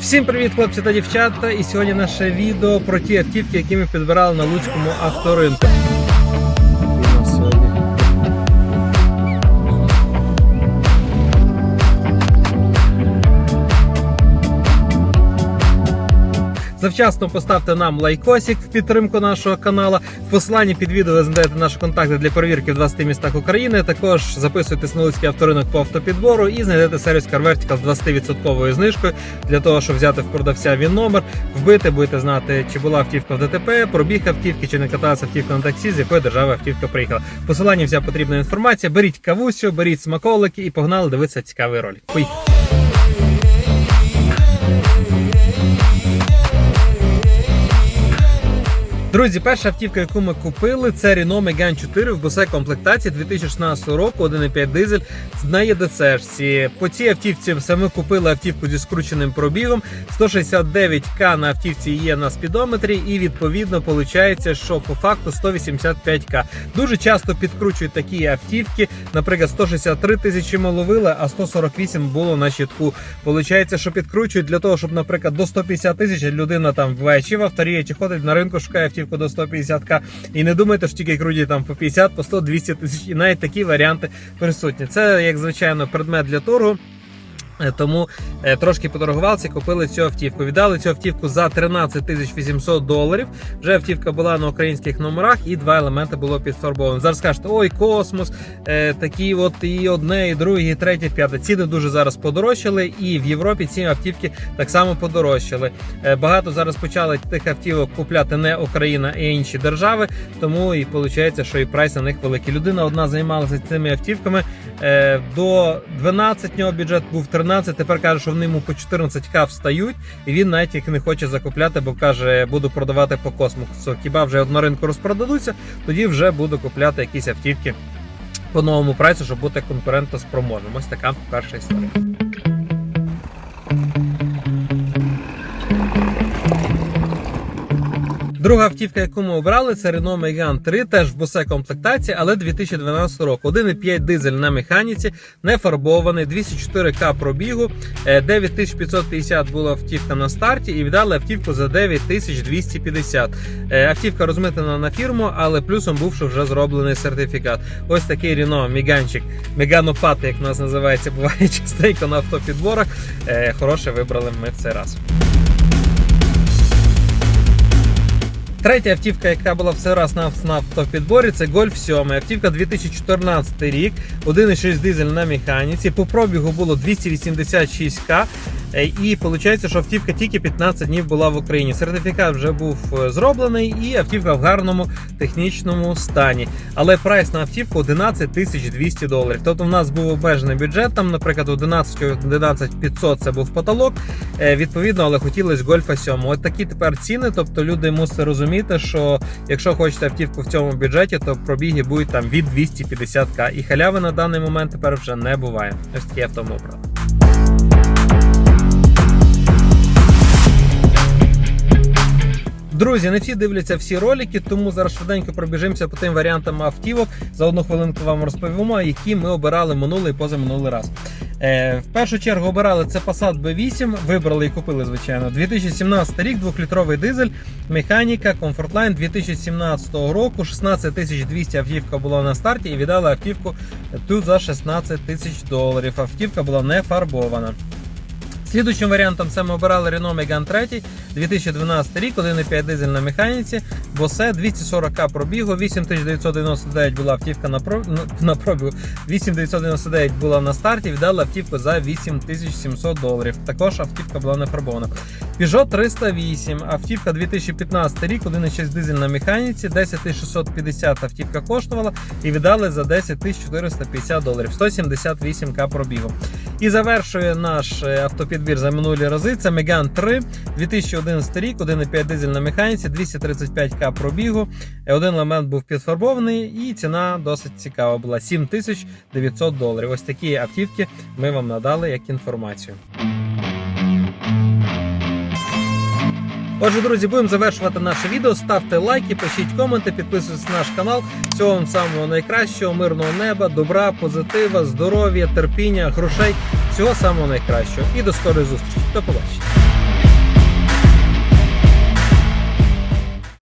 Всім привіт, хлопці та дівчата! І сьогодні наше відео про ті автівки, які ми підбирали на Луцькому авторинку. Завчасно поставте нам лайкосик в підтримку нашого каналу. В посиланні під відео ви знайдете наші контакти для перевірки в 20 містах України. Також записуйтесь на Луцький авторинок по автопідбору і знайдете сервіс Car з 20% знижкою для того, щоб взяти в продавця він номер, вбити, будете знати, чи була автівка в ДТП, пробіг автівки, чи не каталася автівка на таксі, з якої держави автівка приїхала. В посиланні вся потрібна інформація. Беріть кавусю, беріть смаколики і погнали дивитися цікавий ролик. Поїхали! Друзі, перша автівка, яку ми купили, це Renault Megane 4 в босе комплектації 2016 року, 1,5 дизель на ЄДЦшці. По цій автівці ми купили автівку зі скрученим пробігом. 169к на автівці є на спідометрі, і відповідно виходить, що по факту 185к. Дуже часто підкручують такі автівки. Наприклад, 163 тисячі ми ловили, а 148 було на щитку. Получається, що підкручують для того, щоб, наприклад, до 150 тисяч людина там ввечі в авторієті ходить на ринку, шукає автівку до 150к. І не думайте, що тільки круті там по 50, по 100, 200 тисяч. І навіть такі варіанти присутні. Це як звичайно предмет для торгу. Е, Тому е, трошки поторгувалися, купили цю автівку. Віддали цю автівку за 13 тисяч 800 доларів. Вже автівка була на українських номерах, і два елементи було підфарбовано. Зараз кажете, ой, космос, е, такі от і одне, і друге, і третє, п'яте. Ціни дуже зараз подорожчали, і в Європі ці автівки так само подорожчали. Багато зараз почали тих автівок купляти не Україна і інші держави, тому і виходить, що і прайс на них великий. Людина одна займалася цими автівками. До 12 нього бюджет був 13, тепер каже, що вони йому по 14к встають, і він навіть їх не хоче закупляти, бо каже, буду продавати по космосу. Хіба вже на ринку розпродадуться, тоді вже буду купляти якісь автівки по новому прайсу, щоб бути конкурентоспроможним. Ось така перша історія. Друга автівка, яку ми обрали, це Renault Megane 3, теж в босе комплектації, але 2012 року. 1,5 дизель на механіці, не фарбований, 204к пробігу, е, 9550 була автівка на старті і віддали автівку за 9250. Е, Автівка розмитнена на фірму, але плюсом був, що вже зроблений сертифікат. Ось такий Renault Меганчик, Меганопат, як нас називається, буває частенько на автопідборах. Е, Хороше вибрали ми в цей раз. Третя автівка, яка була все раз на автопідборі, це Golf 7. Автівка 2014 рік, 1,6 дизель на механіці. По пробігу було 286к. Е, І виходить, що автівка тільки 15 днів була в Україні. Сертифікат вже був е, зроблений, і автівка в гарному технічному стані. Але прайс на автівку 11 тисяч 200 доларів. Тобто в нас був обмежений бюджет. Там, наприклад, 11 11 500 це був потолок. Е, Відповідно, але хотілося гольфа 7. От такі тепер ціни. Тобто люди мусите розуміти, що якщо хочете автівку в цьому бюджеті, то пробіги будуть там від 250к. І халяви на даний момент тепер вже не буває. Ось такі авто Друзі, не всі дивляться всі ролики, тому зараз швиденько пробіжимося по тим варіантам автівок. За одну хвилинку вам розповімо, які ми обирали минулий і позаминулий раз. Е, в першу чергу обирали це Passat B8, вибрали і купили, звичайно. 2017 рік, 2-літровий дизель, механіка, Comfortline 2017 року, 16 200 автівка була на старті і віддали автівку тут за 16 тисяч доларів. Автівка була не фарбована. Слідуючим варіантом це ми обирали Renault Megane 3, 2012 рік, 1,5 дизель на механіці, босе 240к пробігу, 8999 була автівка на, про... на пробігу, 8999 була на старті, віддали автівку за 8700 доларів. Також автівка була не фарбована. Peugeot 308, автівка 2015 рік, 1,6 дизель на механіці, 10650 автівка коштувала і віддали за 10450 доларів, 178к пробігу. І завершує наш е, автопідбір за минулі рази. Це Megane 3, 2011 рік, 1,5 дизель на механіці, 235к пробігу. Е, Один елемент був підфарбований, і ціна досить цікава була 7900 доларів. Ось такі автівки ми вам надали як інформацію. Отже, друзі, будемо завершувати наше відео. Ставте лайки, пишіть коменти, підписуйтесь на наш канал. Всього вам самого найкращого, мирного неба, добра, позитива, здоров'я, терпіння, грошей. Всього самого найкращого. І до скорої зустрічі. До побачення.